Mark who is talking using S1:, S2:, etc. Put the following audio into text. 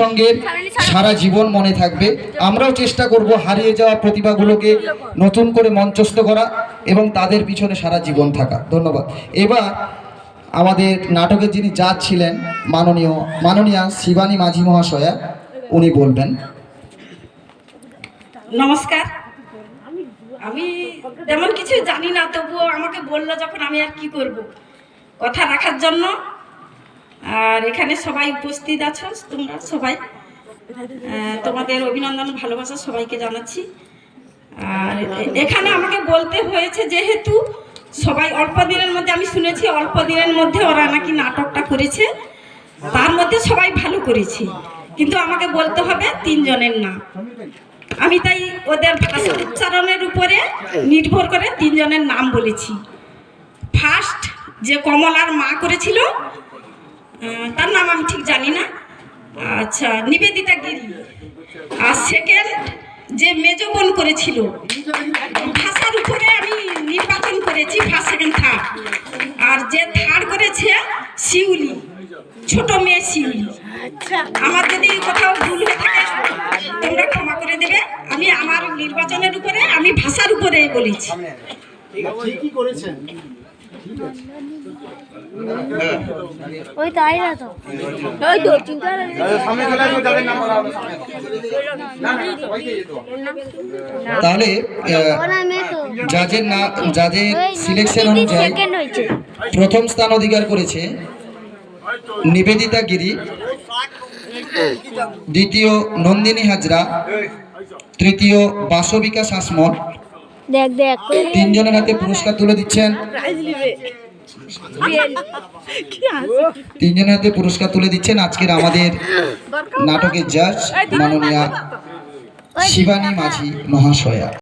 S1: সঙ্গের সারা জীবন মনে থাকবে। আমরাও চেষ্টা করব হারিয়ে যাওয়া প্রতিভাগুলোকে নতুন করে মঞ্চস্থ করা এবং তাদের পিছনে সারা জীবন থাকা। ধন্যবাদ। এবার আমাদের নাটকের যিনি জাজ ছিলেন মাননীয়, মাননীয়া শিবানী মাঝি মহাশয়া, উনি বলবেন।
S2: নমস্কার। আমি তেমন কিছু জানি না, তবুও আমাকে বলল যখন আমি আর কি করব। কথা রাখার জন্য আর এখানে সবাই উপস্থিত আছো, তোমরা সবাই। তোমাদের অভিনন্দন, ভালোবাসা সবাইকে জানাচ্ছি। আর এখানে আমাকে বলতে হয়েছে, যেহেতু সবাই অল্প দিনের মধ্যে, আমি শুনেছি অল্প দিনের মধ্যে ওরা নাকি নাটকটা করেছে, তার মধ্যে সবাই ভালো করেছে। কিন্তু আমাকে বলতে হবে তিনজনের নাম। আমি তাই ওদের ভাষা উচ্চারণের উপরে নির্ভর করে তিনজনের নাম বলেছি। ফার্স্ট যে কমলার মা করেছিল তার নাম আমি ঠিক জানি না। আচ্ছা নিবেদিতা গিরি। আর সেকেন্ড যে মেজ বোন করেছিল ভাষার উপরে আমি নির্বাচন করেছি ফার্স্ট সেকেন্ড থার্ড আর যে থার্ড করেছে শিউলি ছোট মেয়ে শিউলি। আমার যদি কোথাও ভুল হয়ে থাকে তোমরা ক্ষমা করে দেবে। আমি আমার নির্বাচনের উপরে আমি ভাষার উপরে বলেছি।
S3: ঠিকই করেছেন।
S4: ওই তো আইরা তো ওই তো চিন্তা
S3: সামনে চলে আসবে যাদের নাম। না না।
S1: তাহলে জাজের না জাজের সিলেকশন অনুযায়ী প্রথম স্থান অধিকার করেছে নিবেদিতা গিরি দ্বিতীয় নন্দিনী হাজরা তৃতীয় বাসবিকা শাসমল
S4: দেখ দেখ।
S1: তিনজনের হাতে পুরস্কার তুলে দিচ্ছেন। তিনজনের হাতে পুরস্কার তুলে দিচ্ছেন আজকের আমাদের নাটকের জাজ মাননীয়া শিবানী মাঝি মহাশয়া।